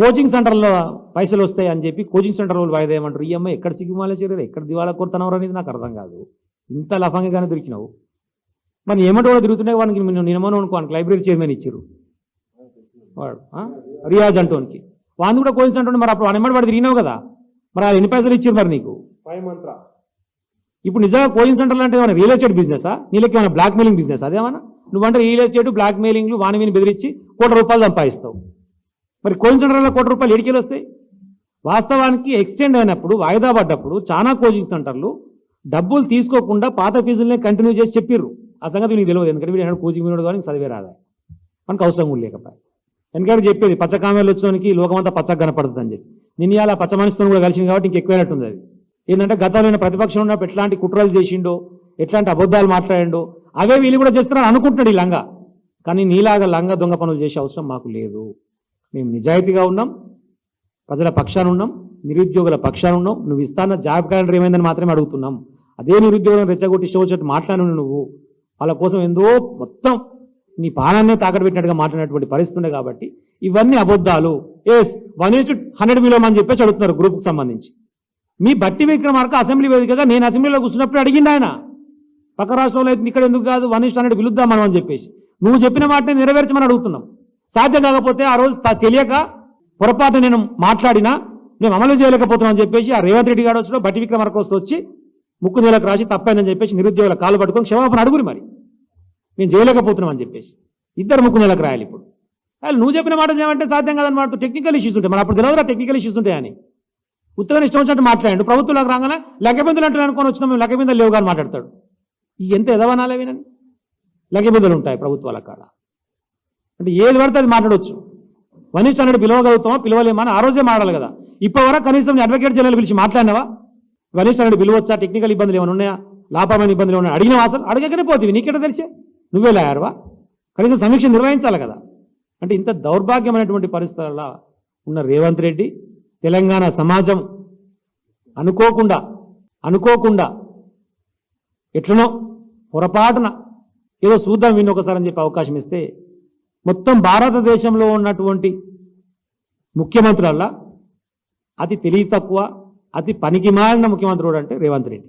Coaching సెంటర్లో పైసలు వస్తాయి అని చెప్పి కోచింగ్ సెంటర్ వాళ్ళు వాయిదా ఏమంటారు? ఈ అమ్మాయి ఎక్కడ సిగ్గుమాల చేరారు ఎక్కడ దివాళా కొడుతున్నావు అనేది నాకు అర్థం కాదు. ఇంత లఫంగానే దొరికినావు మరి ఏమంటే కూడా తిరుగుతున్నాయి వానికి నిన్నమని అనుకోనికి లైబ్రరీ చైర్మన్ ఇచ్చారు. వాడు? రియాజ్ అంటోనికి వాడిని కూడా కోచింగ్ సెంటర్ మరి అప్పుడు వాడు ఎమ్మడి వాడు తిరిగినావు కదా? మరి వాళ్ళు ఎన్ని పైసలు ఇచ్చారు మరి నీకు? ఇప్పుడు నిజంగా కోచింగ్ సెంటర్లు అంటే ఏమైనా రియల్ ఎస్టేట్ బిజినెసా? నీళ్ళకి ఏమైనా బ్లాక్ మెయిలింగ్ బిజినెస్? అదేమన్నా? నువ్వంటే రియల్ ఎస్టేట్ బ్లాక్ మెయిలింగ్లు వాని వీని బెదిరించి కోటి రూపాయలు సంపాదిస్తావు. మరి కోచింగ్ సెంటర్లో కోటి రూపాయలు ఎడికెళ్ళి వస్తాయి? వాస్తవానికి ఎక్స్టెండ్ అయినప్పుడు వాయిదా పడ్డప్పుడు చాలా కోచింగ్ సెంటర్లు డబ్బులు తీసుకోకుండా పాత ఫీజులనే కంటిన్యూ చేసి చెప్పిర్రు. ఆ సంగతి నీకు తెలియదు ఎందుకంటే వీడు కోచింగ్ వినోడు కానీ చదివే రాదా? మనకు అవసరం కూడా లేకపోయి. ఎందుకంటే చెప్పేది పచ్చకామేలు వచ్చడానికి లోకమంతా పచ్చగా కనపడుతుంది అని చెప్పి. నేను ఇలా పచ్చ మనిషితో కూడా కలిసింది కాబట్టి ఇంకెక్కువైనట్టుంది అది. ఏంటంటే గతంలో ప్రతిపక్షం ఉన్నప్పుడు ఎట్లాంటి కుట్రలు చేసిండో ఎట్లాంటి అబద్ధాలు మాట్లాడిండో అవే వీళ్ళు కూడా చేస్తున్నారు అనుకుంటున్నాడు ఈ లంగా. కానీ నీలాగా లంగా దొంగ పనులు చేసే అవసరం మాకు లేదు. మేము నిజాయితీగా ఉన్నాం ప్రజల పక్షాన ఉన్నాం నిరుద్యోగుల పక్షాన ఉన్నాం. నువ్వు ఇస్తాన్న జాబ్ క్యాలెండర్ ఏమైందని మాత్రమే అడుగుతున్నాం. అదే నిరుద్యోగులను రెచ్చగొట్టి ఇష్టం మాట్లాడిన నువ్వు. వాళ్ళ కోసం ఎంతో మొత్తం నీ పానాన్నే తాకట్టు పెట్టినట్టుగా మాట్లాడినటువంటి పరిస్థితి ఉండే కాబట్టి ఇవన్నీ అబద్ధాలు. S one is hundred million అని చెప్పేసి అడుగుతున్నారు గ్రూప్కి సంబంధించి. మీ బట్టి విక్రమార్క అసెంబ్లీ వేదికగా నేను అసెంబ్లీలో కూర్చున్నప్పుడు అడిగిండు ఆయన. పక్క రాష్ట్రంలో అయితే ఇక్కడ ఎందుకు కాదు వన్ ఇస్ హండ్రెడ్ పిలుద్దాం మనం అని చెప్పేసి. నువ్వు చెప్పిన మాటని నెరవేర్చమని అడుగుతున్నాం. సాధ్యం కాకపోతే ఆ రోజు తెలియక పొరపాటు నేను మాట్లాడినా మేము అమలు చేయలేకపోతున్నాం అని చెప్పేసి ఆ రేవంత్ రెడ్డి గారు వచ్చి బట్టి విక్రమార్క వచ్చి ముక్కు నెలకు రాసి తప్పైందని చెప్పేసి నిరుద్యోగుల కాలు పట్టుకొని క్షమాపణ అడుగురి మరి. మేము చేయలేకపోతున్నాం అని చెప్పేసి. ఇద్దరు ముక్కు నెలకు రాయాలి ఇప్పుడు. అసలు నువ్వు చెప్పిన మాట చేయమంటే సాధ్యం కాదని మాట్లాడుతూ టెక్నికల్ ఇష్యూస్ ఉంటాయి. మరి అప్పుడు తెలియదురా టెక్నికల్ ఇష్యూస్ ఉంటాయని. ఉత్తగా ఇష్టం వచ్చినట్టు మాట్లాడండి. ప్రభుత్వంలోకి రాగానే లెక్కబిందులు అంటే అనుకొని వచ్చినా మేము లెక్కబిందులు లేవు కానీ మాట్లాడతాడు. ఎంత ఎదవనాలే వినని లెక్కబిందులు ఉంటాయి ప్రభుత్వాల కాడ. అంటే ఏది పడితే అది మాట్లాడవచ్చు వనీష్ అన్నట్టు పిలవగలుగుతామా పిలవలేమని అని ఆ రోజే మాట్లాడాలి కదా. ఇప్పటి వరకు కనీసం అడ్వకేట్ జనరల్ పిలిచి మాట్లాడినావా? వనీష్ అన్నట్టు పిలవచ్చా? టెక్నికల్ ఇబ్బందులు ఏమైనా ఉన్నాయా? లాభమైన ఇబ్బందులు ఏమైనా అడిగినవా అసలు అడగకనే పోతుంది నీకెట తెలిసే? నువ్వే లాయర్వా? కనీసం సమీక్ష నిర్వహించాలి కదా. అంటే ఇంత దౌర్భాగ్యమైనటువంటి పరిస్థితులలో ఉన్న రేవంత్ రెడ్డి తెలంగాణ సమాజం అనుకోకుండా అనుకోకుండా ఎట్లనో పొరపాటున ఏదో చూద్దాం విని ఒకసారి అని చెప్పి అవకాశం ఇస్తే మొత్తం భారతదేశంలో ఉన్నటువంటి ముఖ్యమంత్రులల్లా అతి తెలివి తక్కువ అతి పనికి మారిన ముఖ్యమంత్రుడు అంటే రేవంత్ రెడ్డి.